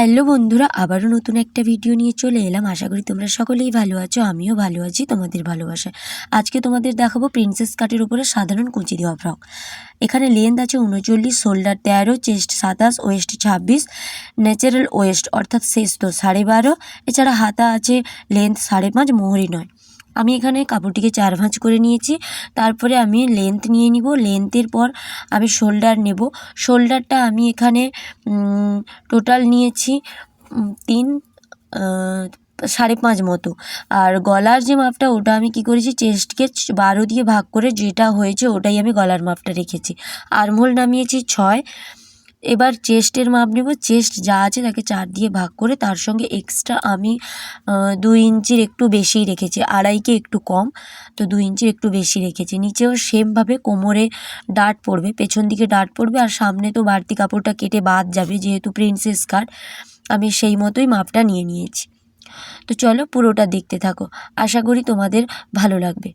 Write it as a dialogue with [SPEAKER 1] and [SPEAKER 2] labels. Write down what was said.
[SPEAKER 1] Hello বন্ধুরা, আবারও নতুন একটা ভিডিও নিয়ে চলে এলাম। আশা করি তোমরা সকলেই ভালো আছো, আমিও ভালো আছি, তোমাদের ভালোবাসায়। আজকে তোমাদের দেখাবো প্রিন্সেস কাটের উপরে সাধারণ কুচি দেওয়া ফ্রক এখানে লেন্থ আছে উনচল্লিশ শোল্ডার তেরো চেস্ট সাতাশ ওয়েস্ট ছাব্বিশ ন্যাচারাল ওয়েস্ট অর্থাৎ শেষ তো সাড়ে বারো। এছাড়া হাতা আছে লেন্থ সাড়ে পাঁচ, মোহরি নয়। আমি এখানে কাপড়টিকে চার ভাঁজ করে নিয়েছি। তারপরে আমি লেন্থ নিয়ে নিব। লেন্থের পর আমি শোল্ডার নেব। শোল্ডারটা আমি এখানে টোটাল নিয়েছি তিন সাড়ে পাঁচ মতো। আর গলার যে মাপটা, ওটা আমি কি করেছি চেস্টকে বারো দিয়ে ভাগ করে যেটা হয়েছে, ওটাই আমি গলার মাপটা রেখেছি। আরমোল নামিয়েছি ছয় এবার চেস্টের মাপ নেব। চেস্ট যা আছে তাকে চার দিয়ে ভাগ করে তার সঙ্গে এক্সট্রা আমি দুই ইঞ্চির একটু বেশিই রেখেছি আড়াইকে একটু কম, তো দুই ইঞ্চির একটু বেশি রেখেছি। নিচেও সেমভাবে কোমরে ডাট পড়বে, পেছন দিকে ডাট পড়বে আর সামনে তো বাড়তি কাপড়টা কেটে বাদ যাবে যেহেতু প্রিন্সেস কাট আমি সেই মতোই মাপটা নিয়ে নিয়েছি। তো চলো পুরোটা দেখতে থাকো। আশা করি তোমাদের ভালো লাগবে।